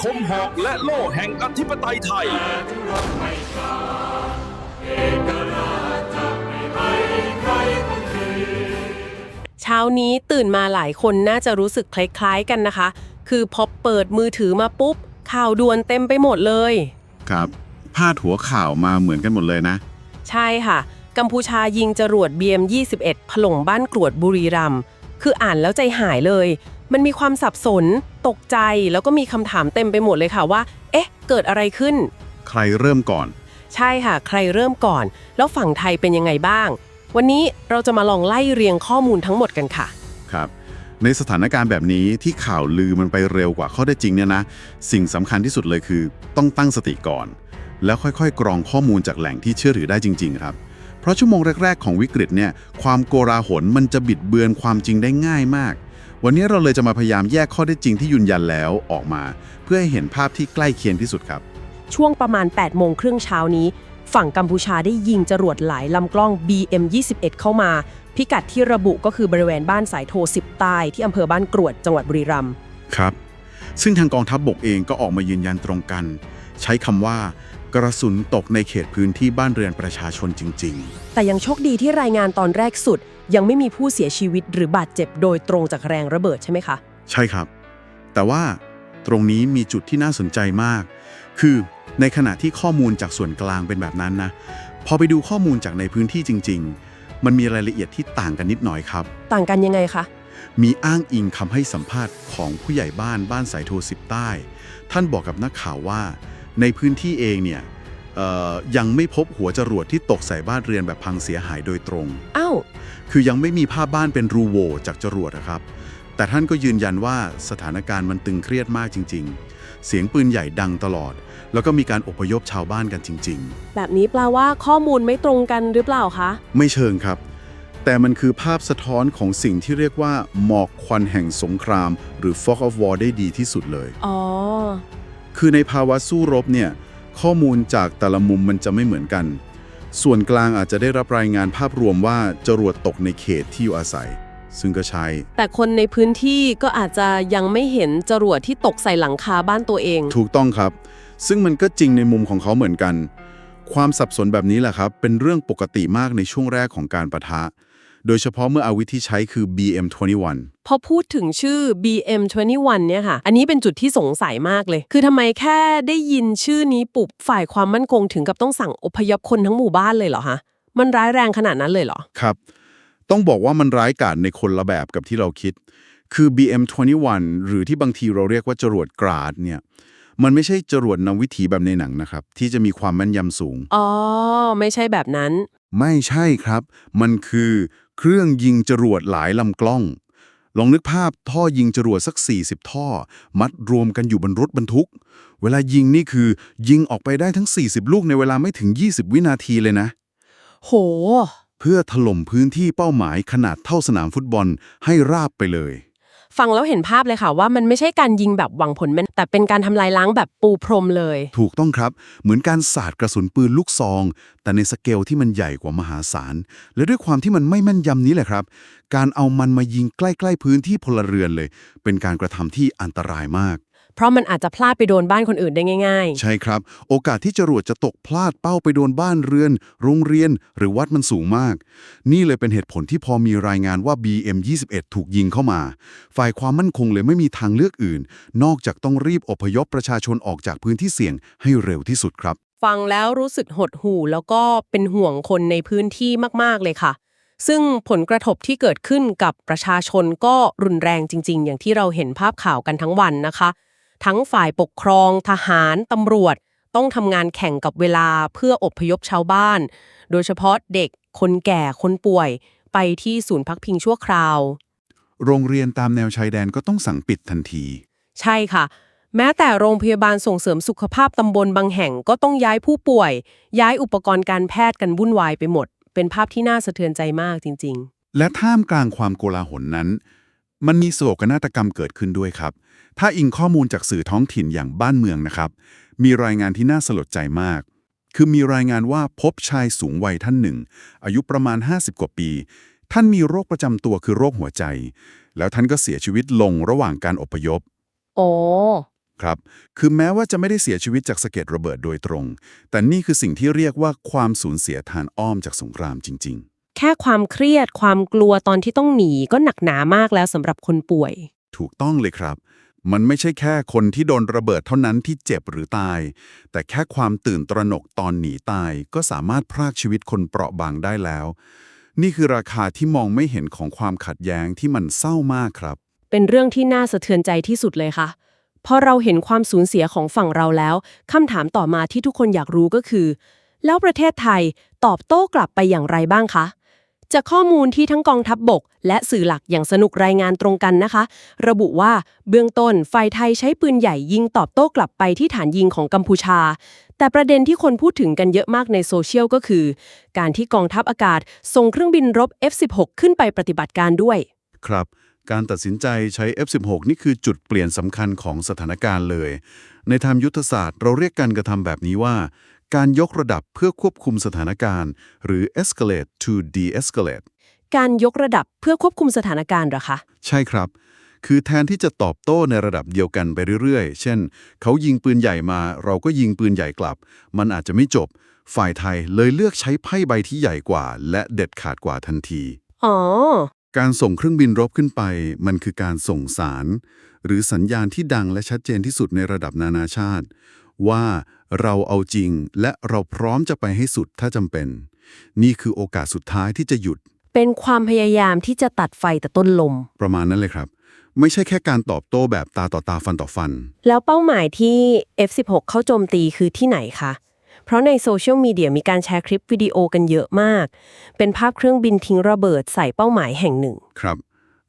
คมหอกและโล่แห่งอธิปไตยไทย เช้านี้ตื่นมาหลายคนน่าจะรู้สึกคล้ายๆกันนะคะ คือพอเปิดมือถือมาปุ๊บ ข่าวด่วนเต็มไปหมดเลย ครับ พาดหัวข่าวมาเหมือนกันหมดเลยนะ ใช่ค่ะ กัมพูชายิงจรวด BM21 ถล่มบ้านกรวดบุรีรัมย์คืออ่านแล้วใจหายเลย มันมีความสับสน ตกใจ แล้วก็มีคำถามเต็มไปหมดเลยค่ะว่า เอ๊ะ เกิดอะไรขึ้น ใครเริ่มก่อน ใช่ค่ะ ใครเริ่มก่อน แล้วฝั่งไทยเป็นยังไงบ้าง วันนี้เราจะมาลองไล่เรียงข้อมูลทั้งหมดกันค่ะ ครับ ในสถานการณ์แบบนี้ที่ข่าวลือมันไปเร็วกว่าข้อได้จริงเนี่ยนะ สิ่งสำคัญที่สุดเลยคือ ต้องตั้งสติก่อน แล้วค่อยๆ กรองข้อมูลจากแหล่งที่เชื่อถือได้จริง ๆ ครับเพราะชั่วโมงแรก ๆ ของวิกฤตเนี่ย ความโกลาหลมันจะบิดเบือนความจริงได้ง่ายมาก วันนี้เราเลยจะมาพยายามแยกข้อได้จริงที่ยืนยันแล้วออกมา เพื่อให้เห็นภาพที่ใกล้เคียงที่สุดครับ ช่วงประมาณ 8 โมงครึ่งเช้านี้ ฝั่งกัมพูชาได้ยิงจรวดหลายลำกล้อง BM21 เข้ามา พิกัดที่ระบุก็คือบริเวณบ้านสายโท10ใต้ที่อำเภอบ้านกรวดจังหวัดบุรีรัมย์ครับ ซึ่งทางกองทัพบบกเองก็ออกมายืนยันตรงกัน ใช้คำว่า กระสุนตกในเขตพื้นที่บ้านเรือนประชาชนจริงแต่ยังโชคดีที่รายงานตอนแรกสุด ยังไม่มีผู้เสียชีวิตหรือบาดเจ็บโดยตรงจากแรงระเบิดใช่ไหมคะๆใช่ครับ แต่ว่าตรงนี้มีจุดที่น่าสนใจมาก คือในขณะที่ข้อมูลจากส่วนกลางเป็นแบบนั้นนะ พอไปดูข้อมูลจากในพื้นที่จริง ๆ มันมีรายละเอียดที่ต่างกันนิดหน่อยครับ ต่างกันยังไงคะ มีอ้างอิงคำให้สัมภาษณ์ของผู้ใหญ่บ้านบ้านสายโทสิบใต้ ท่านบอกกับนักข่าวว่า ในพื้นที่เองเนี่ยเอ่อยังไม่พบหัวจรวดที่ตกใส่บ้านเรือนแบบพังเสียหายโดยตรงอ้าวคือยังไม่มีภาพบ้านเป็นรูโหวจากจรวดนะครับ แต่ท่านก็ยืนยันว่าสถานการณ์มันตึงเครียดมากจริง ๆ เสียงปืนใหญ่ดังตลอด แล้วก็มีการอพยพชาวบ้านกันจริงแบบนี้แปลว่าข้อมูลไม่ตรงกันหรือเปล่าคะๆไม่เชิงครับ แต่มันคือภาพสะท้อนของสิ่งที่เรียกว่าหมอกควันแห่งสงคราม หรือ fog of war ได้ดีที่สุดเลย อ๋อ คือในภาวะสู้รบเนี่ยข้อมูลจากแต่ละมุมมันจะไม่เหมือนกัน ส่วนกลางอาจจะได้รับรายงานภาพรวมว่าจรวดตกในเขตที่อยู่อาศัย ซึ่งก็ใช่ แต่คนในพื้นที่ก็อาจจะยังไม่เห็นจรวดที่ตกใส่หลังคาบ้านตัวเอง ถูกต้องครับ ซึ่งมันก็จริงในมุมของเขาเหมือนกัน ความสับสนแบบนี้แหละครับ เป็นเรื่องปกติมากในช่วงแรกของการประทะ โดยเฉพาะเมื่ออาวุธที่ใช้คือ BM21 พอพูดถึงชื่อ BM21 เนี่ยค่ะ อันนี้เป็นจุดที่สงสัยมากเลย คือทำไมแค่ได้ยินชื่อนี้ปุบฝ่ายความมั่นคงถึงกับต้องสั่งอพยพคนทั้งหมู่บ้านเลยเหรอฮะ มันร้ายแรงขนาดนั้นเลยเหรอ ครับ ต้องบอกว่ามันร้ายกาจในคนละแบบกับที่เราคิด คือ BM21 หรือที่บางทีเราเรียกว่าจรวดกราดเนี่ยมันไม่ใช่จรวดนำวิถีแบบในหนังนะครับ ที่จะมีความแม่นยำสูง อ๋อ ไม่ใช่แบบนั้น ไม่ใช่ครับ มันคือ เครื่องยิงจรวดหลายลำกล้อง ลองนึกภาพท่อยิงจรวดสัก 40 ท่อ มัดรวมกันอยู่บนรถบรรทุก เวลายิงนี่คือยิงออกไปได้ทั้ง 40 ลูกในเวลาไม่ถึง 20 วินาทีเลยนะ โห เพื่อถล่มพื้นที่เป้าหมายขนาดเท่าสนามฟุตบอลให้ราบไปเลย ฟังแล้วเห็นภาพเลยค่ะว่ามันไม่ใช่การยิงแบบหวังผลแม่นแต่เป็นการทำลายล้างแบบปูพรมเลย ถูกต้องครับ เหมือนการสาดกระสุนปืนลูกซอง แต่ในสเกลที่มันใหญ่กว่ามหาศาล และด้วยความที่มันไม่แม่นยำนี้แหละครับ การเอามันมายิงใกล้ ๆ พื้นที่พลเรือนเลย เป็นการกระทำที่อันตรายมาก เพราะมันอาจจะพลาดไปโดนบ้านคนอื่นได้ง่าย ใช่ครับ โอกาสที่จรวดจะตกพลาดเป้าไปโดนบ้านเรือน โรงเรียน หรือวัดมันสูงมาก นี่เลยเป็นเหตุผลที่พอมีรายงานว่า BM21 ถูกยิงเข้ามา ฝ่ายความมั่นคงเลยไม่มีทางเลือกอื่น นอกจากต้องรีบอพยพประชาชนออกจากพื้นที่เสี่ยงให้เร็วที่สุดครับ ๆ ฟังแล้วรู้สึกหดหู่แล้วก็เป็นห่วงคนในพื้นที่มากๆเลยค่ะ ซึ่งผลกระทบที่เกิดขึ้นกับประชาชนก็รุนแรงจริง ๆ อย่างที่เราเห็นภาพข่าวกันทั้งวันนะคะ ทั้งฝ่ายปกครอง ทหาร ตำรวจ ต้องทำงานแข่งกับเวลาเพื่ออพยพชาวบ้าน โดยเฉพาะเด็ก คนแก่ คนป่วย ไปที่ศูนย์พักพิงชั่วคราว โรงเรียนตามแนวชายแดนก็ต้องสั่งปิดทันที ใช่ค่ะ แม้แต่โรงพยาบาลส่งเสริมสุขภาพตำบลบางแห่งก็ต้องย้ายผู้ป่วย ย้ายอุปกรณ์การแพทย์กันวุ่นวายไปหมด เป็นภาพที่น่าสะเทือนใจมากจริงและท่ามกลางความโกลาหลนั้น มันมีโศกนาฏกรรมเกิดขึ้นด้วยครับ ถ้าอิงข้อมูลจากสื่อท้องถิ่นอย่างบ้านเมืองนะครับ มีรายงานที่น่าสลดใจมาก คือมีรายงานว่าพบชายสูงวัยท่านหนึ่ง อายุประมาณ 50 กว่าปี ท่านมีโรคประจำตัวคือโรคหัวใจ แล้วท่านก็เสียชีวิตลงระหว่างการอพยพๆโอ้ ครับ คือแม้ว่าจะไม่ได้เสียชีวิตจากสะเก็ดระเบิดโดยตรง แต่นี่คือสิ่งที่เรียกว่าความสูญเสียทางอ้อมจากสงครามจริงแค่ความเครียดความกลัวตอนที่ต้องหนีก็หนักหนามากแล้วสำหรับคนป่วยๆถูกต้องเลยครับ มันไม่ใช่แค่คนที่โดนระเบิดเท่านั้นที่เจ็บหรือตาย แต่แค่ความตื่นตระหนกตอนหนีตาย ก็สามารถพรากชีวิตคนเปราะบางได้แล้ว นี่คือราคาที่มองไม่เห็นของความขัดแย้งที่มันเศร้ามากครับ เป็นเรื่องที่น่าสะเทือนใจที่สุดเลยค่ะพอเราเห็นความสูญเสียของฝั่งเราแล้วคำถามต่อมาที่ทุกคนอยากรู้ก็คือ แล้วประเทศไทยตอบโต้กลับไปอย่างไรบ้างคะ จากข้อมูลที่ทั้งกองทัพบบก และสื่อหลักอย่างสนุกรายงานตรงกันนะคะ ระบุว่าเบื้องต้นฝ่ายไทยใช้ปืนใหญ่ยิงตอบโต้กลับไปที่ฐานยิงของกัมพูชา แต่ประเด็นที่คนพูดถึงกันเยอะมากในโซเชียลก็คือ การที่กองทัพอากาศส่งเครื่องบินรบ F-16 ขึ้นไปปฏิบัติการด้วย ครับการตัดสินใจใช้ F16 นี่คือจุดเปลี่ยนสำคัญของสถานการณ์เลย ในทางยุทธศาสตร์เราเรียกการกระทำแบบนี้ว่า การยกระดับเพื่อควบคุมสถานการณ์ หรือ escalate to de-escalate การยกระดับเพื่อควบคุมสถานการณ์เหรอคะ ใช่ครับ คือแทนที่จะตอบโต้ในระดับเดียวกันไปเรื่อยๆ เช่น เขายิงปืนใหญ่มา เราก็ยิงปืนใหญ่กลับ มันอาจจะไม่จบ ฝ่ายไทยเลยเลือกใช้ไพ่ใบที่ใหญ่กว่า และเด็ดขาดกว่าทันที อ๋อ การส่งเครื่องบินรบขึ้นไป มันคือการส่งสาร หรือสัญญาณที่ดังและชัดเจนที่สุดในระดับนานาชาติ ว่า เราเอาจริงและเราพร้อมจะไปให้สุดถ้าจำเป็น นี่คือโอกาสสุดท้ายที่จะหยุด เป็นความพยายามที่จะตัดไฟแต่ต้นลม ประมาณนั้นเลยครับ ไม่ใช่แค่การตอบโต้แบบตาต่อตาฟันต่อฟัน แล้วเป้าหมายที่ F16 เข้าโจมตีคือที่ไหนคะ เพราะในโซเชียลมีเดียมีการแชร์คลิปวิดีโอกันเยอะมาก เป็นภาพเครื่องบินทิ้งระเบิดใส่เป้าหมายแห่งหนึ่ง ครับ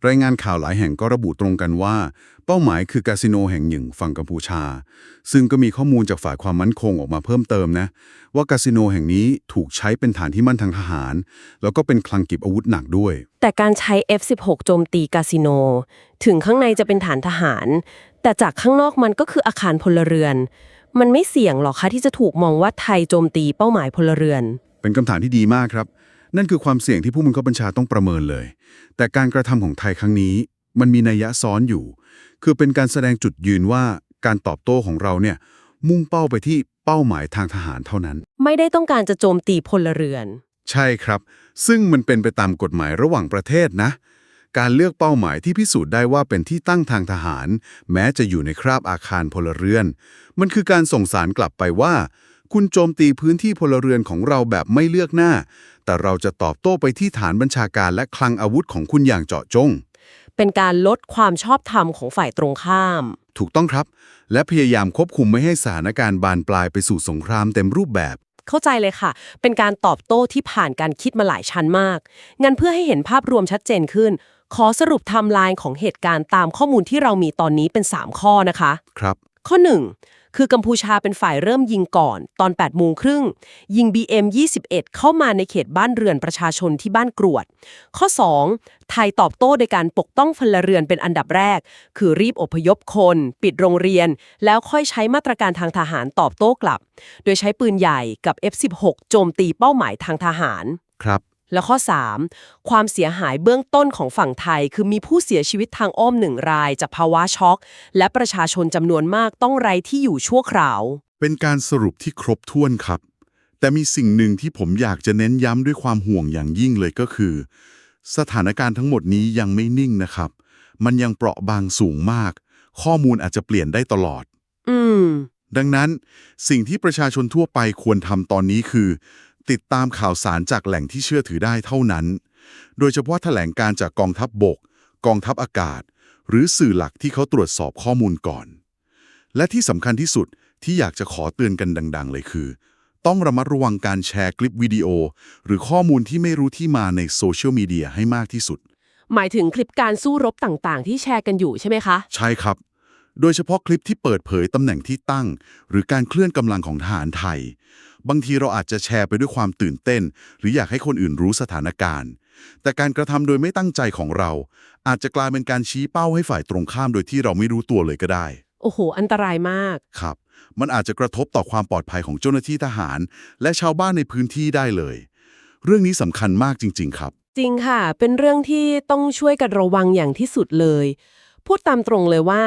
รายงานข่าวหลายแห่งก็ระบุตรงกันว่าเป้าหมายคือคาสิโนแห่งหนึ่งฝั่งกัมพูชา ซึ่งก็มีข้อมูลจากฝ่ายความมั่นคงออกมาเพิ่มเติมนะ ว่าคาสิโนแห่งนี้ถูกใช้เป็นฐานที่มั่นทางทหาร แล้วก็เป็นคลังเก็บอาวุธหนักด้วย แต่การใช้ F16 โจมตีคาสิโน ถึงข้างในจะเป็นฐานทหาร แต่จากข้างนอกมันก็คืออาคารพลเรือน มันไม่เสี่ยงหรอกคะที่จะถูกมองว่าไทยโจมตีเป้าหมายพลเรือน เป็นคำถามที่ดีมากครับ นั่นคือความเสี่ยงที่ผู้บังคับบัญชาต้องประเมินเลย แต่การกระทำของไทยครั้งนี้ มันมีนัยยะซ้อนอยู่ คือเป็นการแสดงจุดยืนว่าการตอบโต้ของเราเนี่ยมุ่งเป้าไปที่เป้าหมายทางทหารเท่านั้น ไม่ได้ต้องการจะโจมตีพลเรือน ใช่ครับ ซึ่งมันเป็นไปตามกฎหมายระหว่างประเทศนะ การเลือกเป้าหมายที่พิสูจน์ได้ว่าเป็นที่ตั้งทางทหาร แม้จะอยู่ในคราบอาคารพลเรือน มันคือการส่งสารกลับไปว่า คุณโจมตีพื้นที่พลเรือนของเราแบบไม่เลือกหน้า แต่เราจะตอบโต้ไปที่ฐานบัญชาการและคลังอาวุธของคุณอย่างเจาะจง เป็นการลดความชอบธรรมของฝ่ายตรงข้าม ถูกต้องครับ และพยายามควบคุมไม่ให้สถานการณ์บานปลายไปสู่สงครามเต็มรูปแบบ เข้าใจเลยค่ะ เป็นการตอบโต้ที่ผ่านการคิดมาหลายชั้นมาก งั้นเพื่อให้เห็นภาพรวมชัดเจนขึ้น ขอสรุปไทม์ไลน์ของเหตุการณ์ตามข้อมูลที่เรามีตอนนี้เป็น 3 ข้อนะคะ ครับ ข้อ 1 คือกัมพูชาเป็นฝ่ายเริ่มยิงก่อน ตอน8โมงครึ่ง ยิง BM 21 เข้ามาในเขตบ้านเรือนประชาชนที่บ้านกรวด ข้อ 2 ไทยตอบโต้โดยการปกป้องพลเรือนเป็นอันดับแรก คือรีบอพยพคน ปิดโรงเรียน แล้วค่อยใช้มาตรการทางทหารตอบโต้กลับ โดยใช้ปืนใหญ่กับ F16 โจมตีเป้าหมายทางทหาร ครับ และข้อ 3 ความเสียหายเบื้องต้นของฝั่งไทย คือมีผู้เสียชีวิตทางอ้อมหนึ่งราย จากภาวะช็อก และประชาชนจำนวนมากต้องไร้ที่อยู่ชั่วคราว เป็นการสรุปที่ครบถ้วนครับ แต่มีสิ่งหนึ่งที่ผมอยากจะเน้นย้ำด้วยความห่วงอย่างยิ่งเลยก็คือ สถานการณ์ทั้งหมดนี้ยังไม่นิ่งนะครับ มันยังเปราะบางสูงมาก ข้อมูลอาจจะเปลี่ยนได้ตลอด อืม ดังนั้นสิ่งที่ประชาชนทั่วไปควรทำตอนนี้คือ ติดตามข่าวสารจากแหล่งที่เชื่อถือได้เท่านั้น โดยเฉพาะแถลงการจากกองทัพบบก กองทัพอากาศ หรือสื่อหลักที่เขาตรวจสอบข้อมูลก่อน และที่สำคัญที่สุดที่อยากจะขอเตือนกันดัง ๆ เลยคือ ต้องระมัดระวังการแชร์คลิปวิดีโอ หรือข้อมูลที่ไม่รู้ที่มาในโซเชียลมีเดียให้มากที่สุด หมายถึงคลิปการสู้รบต่างๆ ที่แชร์กันอยู่ใช่ไหมคะ ใช่ครับ โดยเฉพาะคลิปที่เปิดเผยตำแหน่งที่ตั้ง หรือการเคลื่อนกำลังของทหารไทย บางทีเราอาจจะแชร์ไปด้วยความตื่นเต้น หรืออยากให้คนอื่นรู้สถานการณ์ แต่การกระทำโดยไม่ตั้งใจของเรา อาจจะกลายเป็นการชี้เป้าให้ฝ่ายตรงข้ามโดยที่เราไม่รู้ตัวเลยก็ได้ โอ้โห อันตรายมากครับ มันอาจจะกระทบต่อความปลอดภัยของเจ้าหน้าที่ทหาร และชาวบ้านในพื้นที่ได้เลย เรื่องนี้สำคัญมากจริง ๆ ครับ จริงค่ะ เป็นเรื่องที่ต้องช่วยกันระวังอย่างที่สุดเลย พูดตามตรงเลยว่า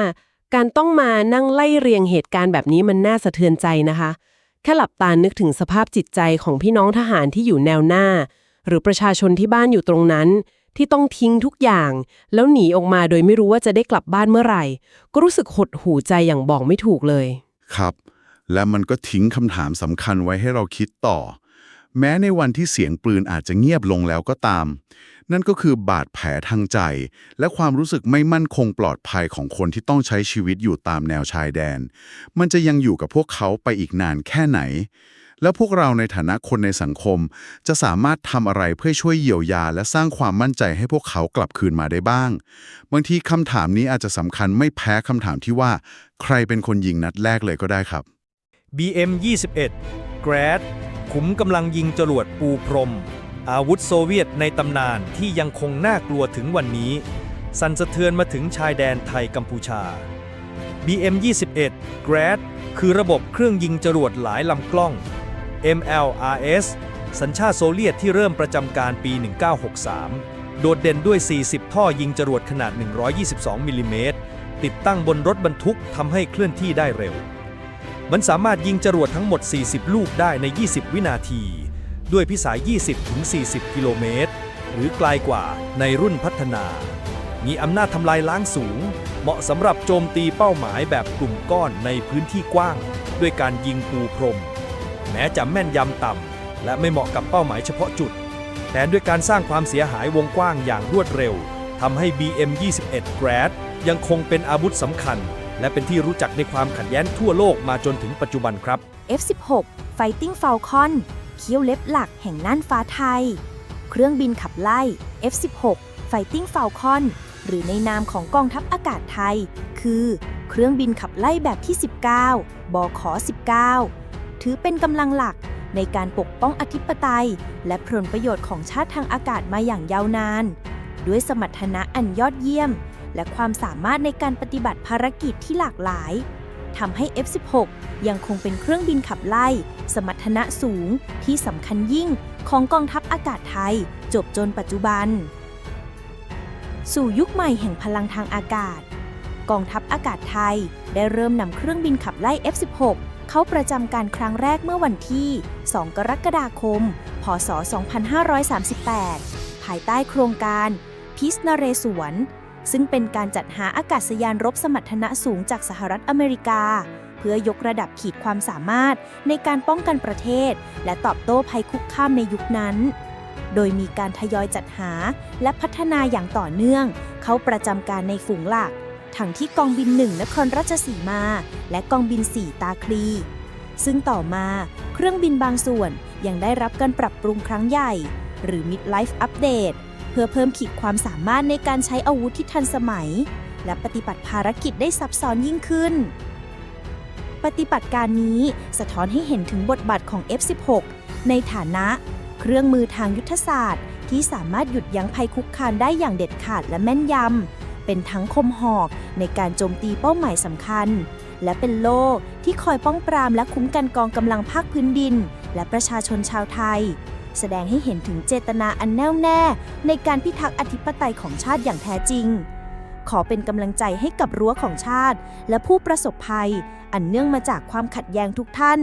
การต้องมานั่งไล่เรียงเหตุการณ์แบบนี้มันน่าสะเทือนใจนะคะ แค่หลับตานึกถึงสภาพจิตใจของพี่น้องทหารที่อยู่แนวหน้า หรือประชาชนที่บ้านอยู่ตรงนั้น ที่ต้องทิ้งทุกอย่าง แล้วหนีออกมาโดยไม่รู้ว่าจะได้กลับบ้านเมื่อไหร่ ก็รู้สึกหดหูใจอย่างบอกไม่ถูกเลย ครับ และมันก็ทิ้งคำถามสำคัญไว้ให้เราคิดต่อ แม้ในวันที่เสียงปืนอาจจะเงียบลงแล้วก็ตาม นั่นก็คือบาดแผลทางใจ และความรู้สึกไม่มั่นคงปลอดภัยของคนที่ต้องใช้ชีวิตอยู่ตามแนวชายแดน มันจะยังอยู่กับพวกเขาไปอีกนานแค่ไหน แล้วพวกเราในฐานะคนในสังคม จะสามารถทำอะไรเพื่อช่วยเยียวยา และสร้างความมั่นใจให้พวกเขากลับคืนมาได้บ้าง บางทีคำถามนี้อาจจะสำคัญไม่แพ้คำถามที่ว่า ใครเป็นคนยิงนัดแรกเลยก็ได้ครับ BM 21 Grad ขุมกำลังยิงจรวดปูพรม อาวุธโซเวียตในตำนานที่ยังคงน่ากลัวถึงวันนี้ สั่นสะเทือนมาถึงชายแดนไทยกัมพูชา BM 21 Grad คือระบบเครื่องยิงจรวดหลายลำกล้อง MLRS สัญชาติโซเวียตที่เริ่มประจำการปี 1963 โดดเด่นด้วย 40 ท่อยิงจรวดขนาด 122 มิลลิเมตร ติดตั้งบนรถบรรทุกทำให้เคลื่อนที่ได้เร็ว มันสามารถยิงจรวดทั้งหมด 40 ลูกได้ใน 20 วินาที ด้วยพิสัย 20-40 กิโลเมตร หรือไกลกว่าในรุ่นพัฒนา มีอำนาจทำลายล้างสูง เหมาะสำหรับโจมตีเป้าหมายแบบกลุ่มก้อนในพื้นที่กว้าง ด้วยการยิงปูพรม แม้จะแม่นยำต่ำ และไม่เหมาะกับเป้าหมายเฉพาะจุด แต่ด้วยการสร้างความเสียหายวงกว้างอย่างรวดเร็วทำให้ BM-21 Grad ยังคงเป็นอาวุธสำคัญ และเป็นที่รู้จักในความขัดแย้งทั่วโลกมาจนถึงปัจจุบันครับ F16 Fighting Falcon เคี้ยวเล็บหลักแห่งน่านฟ้าไทย เครื่องบินขับไล่ F16 Fighting Falcon หรือในนามของกองทัพอากาศไทย คือ เครื่องบินขับไล่แบบที่ 19 บข 19 ถือเป็นกำลังหลักในการปกป้องอธิปไตย และผลประโยชน์ของชาติทางอากาศมาอย่างยาวนาน ด้วยสมรรถนะอันยอดเยี่ยม และความสามารถในการปฏิบัติภารกิจที่หลากหลายทำให้ F16 ยังคงเป็นเครื่องบินขับไล่ สมรรถนะสูงที่สำคัญยิ่งของกองทัพอากาศไทย จบจนปัจจุบัน สู่ยุคใหม่แห่งพลังทางอากาศ กองทัพอากาศไทยได้เริ่มนำเครื่องบินขับไล่ F16 เข้าประจำการครั้งแรกเมื่อวันที่ 2 กรกฎาคม พศ 2538 ภายใต้โครงการพิสนเรศวร ซึ่งเป็นการจัดหาอากาศยานรบสมรรถนะสูงจากสหรัฐอเมริกา เพื่อยกระดับขีดความสามารถในการป้องกันประเทศ และตอบโต้ภัยคุกคามในยุคนั้น โดยมีการทยอยจัดหาและพัฒนาอย่างต่อเนื่อง เข้าประจำการในฝูงหลัก ทั้งที่กองบิน1นครราชสีมา และกองบิน4ตาคลีซึ่งต่อมาเครื่องบินบางส่วนยังได้รับการปรับปรุงครั้งใหญ่ หรือ Mid-Life Update เพื่อเพิ่มขีดความสามารถในการใช้อาวุธที่ทันสมัย และปฏิบัติภารกิจได้ซับซ้อนยิ่งขึ้น ปฏิบัติการนี้สะท้อนให้เห็นถึงบทบาทของ F16 ในฐานะ เครื่องมือทางยุทธศาสตร์ ที่สามารถหยุดยั้งภัยคุกคามได้อย่างเด็ดขาดและแม่นยำ เป็นทั้งคมหอกในการโจมตีเป้าหมายสำคัญ และเป็นโล่ที่คอยป้องปรามและคุ้มกันกองกำลังภาคพื้นดิน และประชาชนชาวไทย แสดงให้เห็นถึงเจตนาอันแน่วแน่ ในการพิทักษ์อธิปไตยของชาติอย่างแท้จริง ขอเป็นกำลังใจให้กับรั้วของชาติ และผู้ประสบภัย อันเนื่องมาจากความขัดแย้งทุกท่าน